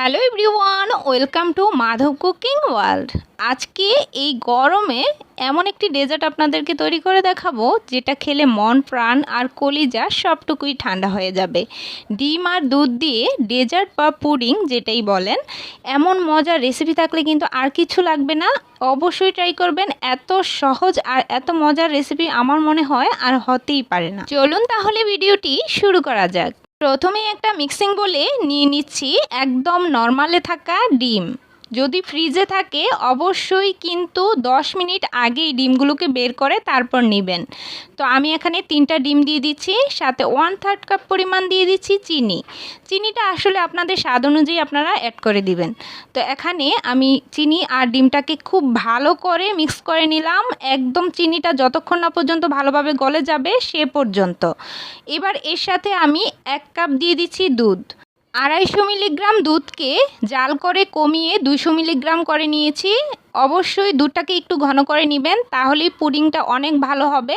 Hello everyone, welcome to Madhab cooking world. আজকে এই গরমে এমন একটি ডেজার্ট আপনাদেরকে তৈরি করে দেখাবো, যেটা খেলে মন, প্রাণ আর কলিজা সবটুকুই ঠান্ডা হয়ে যাবে। ডিম আর দুধ দিয়ে ডেজার্ট বা পুডিং যেটাই বলেন, এমন মজার রেসিপি থাকলে কিন্তু আর কিছু লাগবে না। অবশ্যই ট্রাই করবেন, এত সহজ আর এত মজার রেসিপি আমার মনে হয় আর হতেই পারে না। চলুন তাহলে ভিডিওটি শুরু করা যাক। প্রথমেই একটা মিক্সিং বলে নিয়ে নিচ্ছি একদম নর্মালে থাকা ডিম। যদি ফ্রিজে থাকে, অবশ্যই কিন্তু 10 মিনিট আগেই ডিমগুলোকে বের করে তারপর নেবেন। তো আমি এখানে তিনটা ডিম দিয়ে দিচ্ছি, সাথে ওয়ান থার্ড কাপ পরিমাণ দিয়ে দিচ্ছি চিনি। চিনিটা আসলে আপনাদের স্বাদ অনুযায়ী আপনারা অ্যাড করে দিবেন। তো এখানে আমি চিনি আর ডিমটাকে খুব ভালো করে মিক্স করে নিলাম। একদম চিনিটা যতক্ষণ না পর্যন্ত ভালোভাবে গলে যাবে, সে পর্যন্ত। এবার এর সাথে আমি এক কাপ দিয়ে দিচ্ছি দুধ। আড়াইশো মিলিগ্রাম দুধকে জাল করে কমিয়ে দুশো মিলিগ্রাম করে নিয়েছি। অবশ্যই দুধটাকে একটু ঘন করে নেবেন, তাহলেই পুডিংটা অনেক ভালো হবে।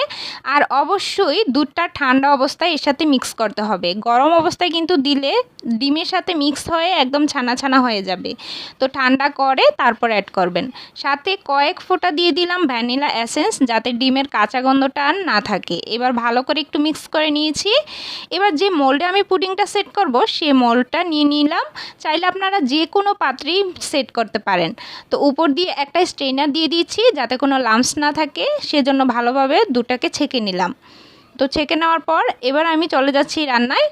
আর অবশ্যই দুধটা ঠান্ডা অবস্থায় এর সাথে মিক্স করতে হবে। গরম অবস্থায় কিন্তু দিলে ডিমের সাথে মিক্স হয়ে একদম ছানা ছানা হয়ে যাবে। তো ঠান্ডা করে তারপর অ্যাড করবেন। সাথে কয়েক ফোঁটা দিয়ে দিলাম ভ্যানিলা এসেন্স যাতে ডিমের কাঁচা গন্ধটা আর না থাকে। এবার ভালো করে একটু মিক্স করে নিয়েছি। এবার যে মোল্ডে আমি পুডিংটা সেট করব, সে মোল্ডটা নিয়ে নিলাম। চাইলে আপনারা যে কোনো পাত্রেই সেট করতে পারেন। তো উপর দিয়ে একটা স্ট্রেনার দিয়ে দিয়েছি যাতে কোনো লাম্পস না থাকে। সেজন্য ভালোভাবে দুটাকে ছেঁকে নিলাম। তো ছেঁকে নেওয়ার পর এবার আমি চলে যাচ্ছি রান্নায়।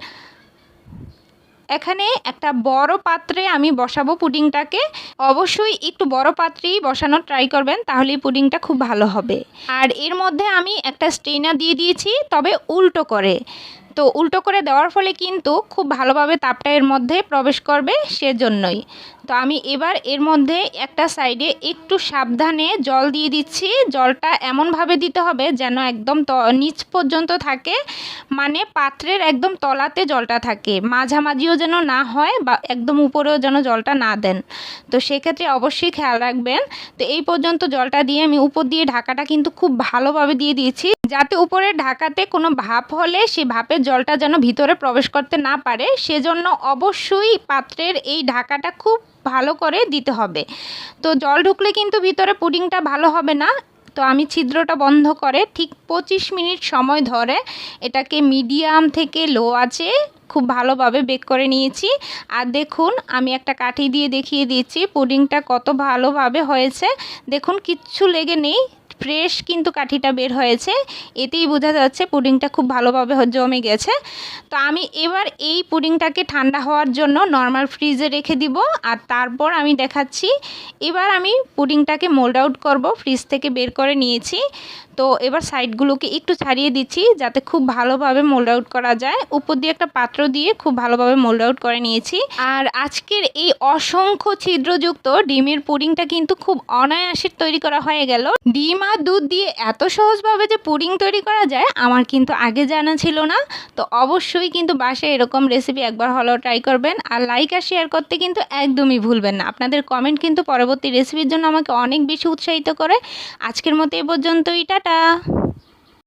এখানে একটা বড় পাত্রে আমি বসাবো পুডিংটাকে। অবশ্যই একটু বড় পাত্রেই বসানোর ট্রাই করবেন তাহলে পুডিংটা খুব ভালো হবে। আর এর মধ্যে আমি একটা স্ট্রেনার দিয়ে দিয়েছি, তবে উল্টো করে। তো উল্টো করে দেওয়ার ফলে কিন্তু খুব ভালোভাবে তাপটা এর মধ্যে প্রবেশ করবে সেজন্যই। তো আমি এবার এর মধ্যে একটা সাইডে একটু সাবধানে জল দিয়ে দিচ্ছি। জলটা এমনভাবে দিতে হবে যেন একদম নিচ পর্যন্ত থাকে। মানে পাত্রের একদম তলাতে জলটা থাকে। মাঝামাঝিও যেন না হয় বা একদম উপরেও যেন জলটা না দেন। তো সেক্ষেত্রে অবশ্যই খেয়াল রাখবেন। তো এই পর্যন্ত জলটা দিয়ে আমি উপর দিয়ে ঢাকাটা কিন্তু খুব ভালোভাবে দিয়ে দিয়েছি। যাতে উপরের ঢাকাতে কোনো ভাপ হলে সে ভাপের জলটা যেন ভিতরে প্রবেশ করতে না পারে, সেজন্য অবশ্যই পাত্রের এই ঢাকাটা খুব ভালো করে দিতে হবে। তো জল ঢুকলে কিন্তু ভিতরে পুডিংটা ভালো হবে না। তো আমি ছিদ্রটা বন্ধ করে ঠিক পঁচিশ মিনিট সময় ধরে এটাকে মিডিয়াম থেকে লো আছে খুব ভালোভাবে বেক করে নিয়েছি। আর দেখুন, আমি একটা কাঠি দিয়ে দেখিয়ে দিয়েছি পুডিংটা কত ভালোভাবে হয়েছে। দেখুন, কিচ্ছু লেগে নেই। ফ্রেশ কিন্তু কাঠিটা বের হয়েছে। এতেই বোঝা যাচ্ছে পুডিংটা খুব ভালোভাবে জমে গেছে। তো আমি এবার এই পুডিংটাকে ঠান্ডা হওয়ার জন্য নর্মাল ফ্রিজে রেখে দিব। আর তারপর আমি দেখাচ্ছি, এবার আমি পুডিংটাকে মোল্ড আউট করব ফ্রিজ থেকে বের করে নিয়েছি। তো এবার সাইডগুলোকে একটু ছাড়িয়ে দিচ্ছি যাতে খুব ভালোভাবে মোল্ড আউট করা যায়। উপর দিয়ে একটা পাত্র দিয়ে খুব ভালোভাবে মোল্ড আউট করে নিয়েছি। আর আজকের এই অসংখ্য ছিদ্রযুক্ত ডিমের পুডিংটা কিন্তু খুব অনায়াসের তৈরি করা হয়ে গেল। ডিম আর দুধ দিয়ে এত সহজভাবে যে পুডিং তৈরি করা যায়, আমার কিন্তু আগে জানা ছিল না। তো অবশ্যই কিন্তু বাসায় এরকম রেসিপি একবার হলেও ট্রাই করবেন আর লাইক আর শেয়ার করতে কিন্তু একদমই ভুলবেন না। আপনাদের কমেন্ট কিন্তু পরবর্তী রেসিপির জন্য আমাকে অনেক বেশি উৎসাহিত করে। আজকের মতো এ পর্যন্তই, টাটা!